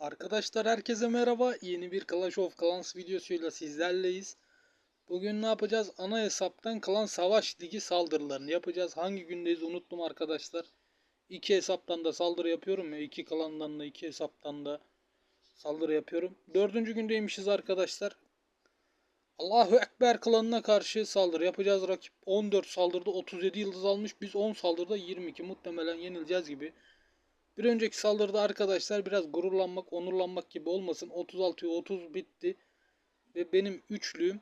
Arkadaşlar herkese merhaba. Yeni bir Clash of Clans videosuyla sizlerleyiz. Bugün ne yapacağız? Ana hesaptan kalan savaş ligi saldırılarını yapacağız. Hangi gündeyiz unuttum arkadaşlar. İki hesaptan da saldırı yapıyorum ya. iki klandan da iki hesaptan da saldırı yapıyorum. Dördüncü gündeymişiz arkadaşlar. Allahu Ekber klanına karşı saldırı yapacağız. Rakip 14 saldırıda 37 yıldız almış. Biz 10 saldırıda 22. Muhtemelen yenileceğiz gibi. Bir önceki saldırıda arkadaşlar biraz gururlanmak, onurlanmak gibi olmasın. 36'ya 30 bitti. Ve benim üçlüğüm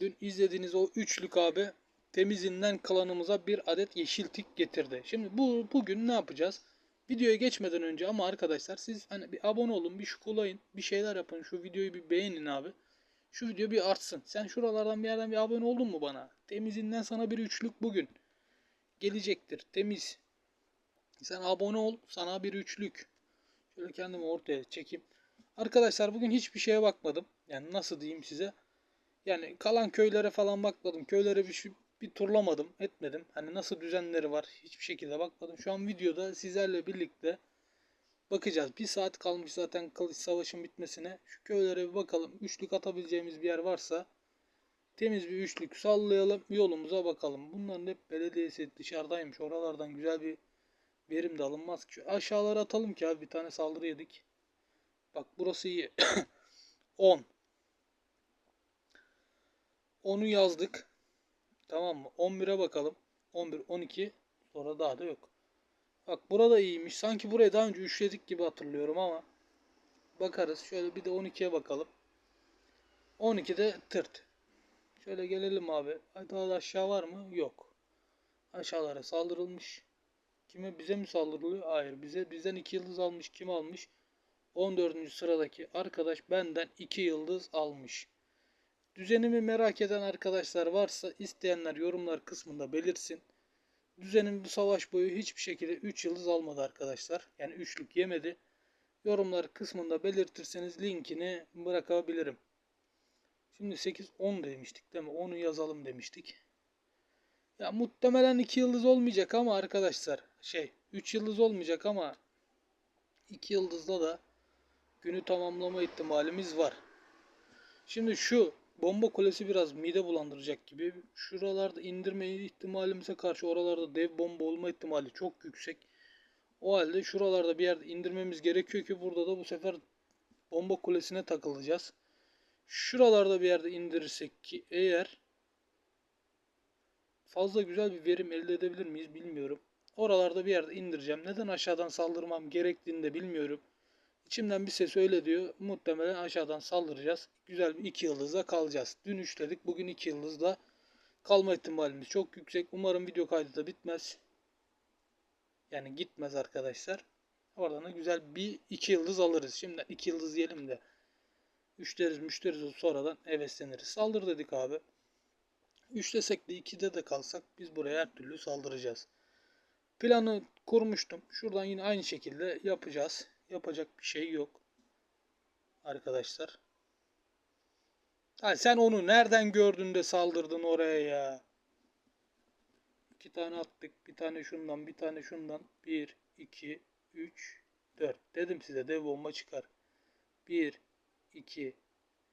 dün izlediğiniz o üçlük abi temizinden klanımıza bir adet yeşil tik getirdi. Şimdi bu bugün ne yapacağız? Videoya geçmeden önce ama arkadaşlar siz hani bir abone olun, bir şukulayın, bir şeyler yapın. Şu videoyu bir beğenin abi. Şu video bir artsın. Sen şuralardan bir yerden bir abone oldun mu bana? Temizinden sana bir üçlük bugün gelecektir. Temiz. Sen abone ol. Sana bir üçlük. Şöyle kendimi ortaya çekeyim. Arkadaşlar bugün hiçbir şeye bakmadım. Yani nasıl diyeyim size. Yani kalan köylere falan bakmadım. Köylere bir, şu- bir turlamadım. Etmedim. Hani nasıl düzenleri var. Hiçbir şekilde bakmadım. Şu an videoda sizlerle birlikte bakacağız. Bir saat kalmış zaten kılıç savaşın bitmesine. Şu köylere bir bakalım. Üçlük atabileceğimiz bir yer varsa temiz bir üçlük sallayalım. Yolumuza bakalım. Bunların hep belediyesi dışarıdaymış. Oralardan güzel bir verim de alınmaz ki. Aşağılara atalım ki abi bir tane saldırı yedik. Bak burası iyi. 10. 10'u yazdık. Tamam mı? 11'e bakalım. 11, 12. Sonra daha da yok. Bak burada iyiymiş. Sanki burayı daha önce üçledik gibi hatırlıyorum ama. Bakarız. Şöyle bir de 12'ye bakalım. 12'de tırt. Şöyle gelelim abi. Daha da aşağı var mı? Yok. Aşağılara saldırılmış. Kime bize mi saldırılıyor? Hayır. Bize bizden 2 yıldız almış. Kim almış? 14. sıradaki arkadaş benden 2 yıldız almış. Düzenimi merak eden arkadaşlar varsa isteyenler yorumlar kısmında belirsin. Düzenim bu savaş boyu hiçbir şekilde 3 yıldız almadı arkadaşlar. Yani üçlük yemedi. Yorumlar kısmında belirtirseniz linkini bırakabilirim. Şimdi 8 10 demiştik değil mi? 10'u yazalım demiştik. Ya muhtemelen 2 yıldız olmayacak ama arkadaşlar şey 3 yıldız olmayacak ama 2 yıldızla da günü tamamlama ihtimalimiz var. Şimdi şu bomba kulesi biraz mide bulandıracak gibi. Şuralarda indirme ihtimalimize karşı oralarda dev bomba olma ihtimali çok yüksek. O halde şuralarda bir yerde indirmemiz gerekiyor ki burada da bu sefer bomba kulesine takılacağız. Şuralarda bir yerde indirirsek ki eğer fazla güzel bir verim elde edebilir miyiz bilmiyorum. Oralarda bir yerde indireceğim. Neden aşağıdan saldırmam gerektiğini de bilmiyorum. İçimden bir ses öyle diyor. Muhtemelen aşağıdan saldıracağız. Güzel bir 2 yıldızla kalacağız. Dün 3 dedik. Bugün 2 yıldızla kalma ihtimalimiz çok yüksek. Umarım video kaydı da bitmez. Yani gitmez arkadaşlar. Oradan da güzel bir 2 yıldız alırız. Şimdi 2 yıldız diyelim de. 3 deriz müşteriz sonradan hevesleniriz. Saldır dedik abi. 3 desek de 2'de de kalsak biz buraya her türlü saldıracağız. Planı kurmuştum. Şuradan yine aynı şekilde yapacağız. Yapacak bir şey yok. Arkadaşlar. Ha, sen onu nereden gördün de saldırdın oraya ya? İki tane attık. Bir tane şundan, bir tane şundan. Bir, iki, üç, dört. Dedim size dev bomba çıkar. Bir, iki,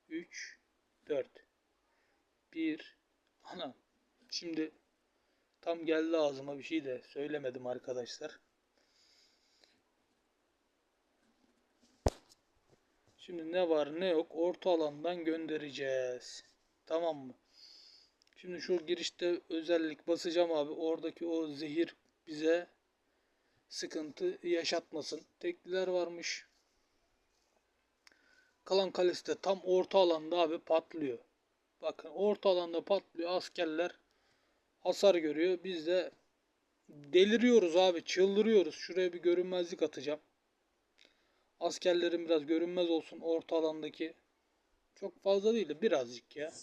üç, dört. Bir. Ana. Şimdi tam geldi ağzıma bir şey de söylemedim arkadaşlar. Şimdi ne var ne yok orta alandan göndereceğiz. Tamam mı? Şimdi şu girişte özellik basacağım abi. Oradaki o zehir bize sıkıntı yaşatmasın. Tekliler varmış. Kalan kalesi de tam orta alanda abi patlıyor. Bakın orta alanda patlıyor. Askerler hasar görüyor. Biz de deliriyoruz abi. Çıldırıyoruz. Şuraya bir görünmezlik atacağım. Askerlerin biraz görünmez olsun orta alandaki. Çok fazla değil de birazcık ya.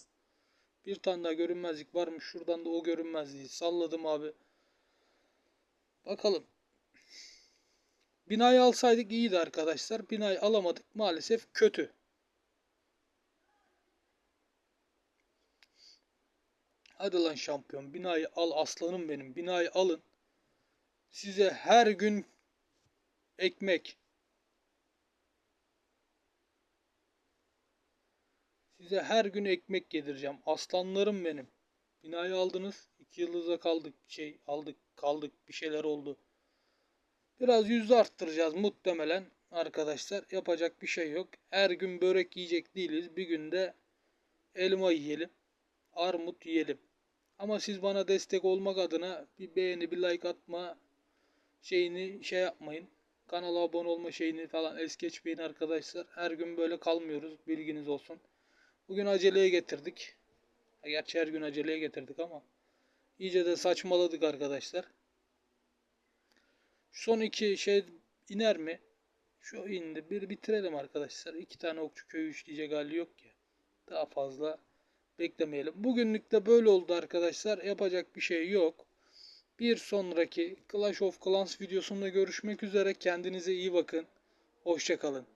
Bir tane daha görünmezlik varmış. Şuradan da o görünmezliği salladım abi. Bakalım. Binayı alsaydık iyiydi arkadaşlar. Binayı alamadık. Maalesef kötü. Hadi lan şampiyon binayı al aslanım benim binayı alın. Size her gün ekmek. Size her gün ekmek yedireceğim. Aslanlarım benim. Binayı aldınız. iki yıldıza kaldık. Şey aldık kaldık. Bir şeyler oldu. Biraz yüzde arttıracağız muhtemelen arkadaşlar. Yapacak bir şey yok. Her gün börek yiyecek değiliz. Bir günde elma yiyelim. Armut yiyelim. Ama siz bana destek olmak adına bir beğeni, bir like atma şeyini şey yapmayın. Kanala abone olma şeyini falan es geçmeyin arkadaşlar. Her gün böyle kalmıyoruz. Bilginiz olsun. Bugün aceleye getirdik. Gerçi her gün aceleye getirdik ama iyice de saçmaladık arkadaşlar. Son iki şey iner mi? Şu indi. Bir bitirelim arkadaşlar. İki tane okçu köyü işleyecek hali yok ki. Daha fazla beklemeyelim. Bugünlük de böyle oldu arkadaşlar. Yapacak bir şey yok. Bir sonraki Clash of Clans videosunda görüşmek üzere. Kendinize iyi bakın. Hoşçakalın.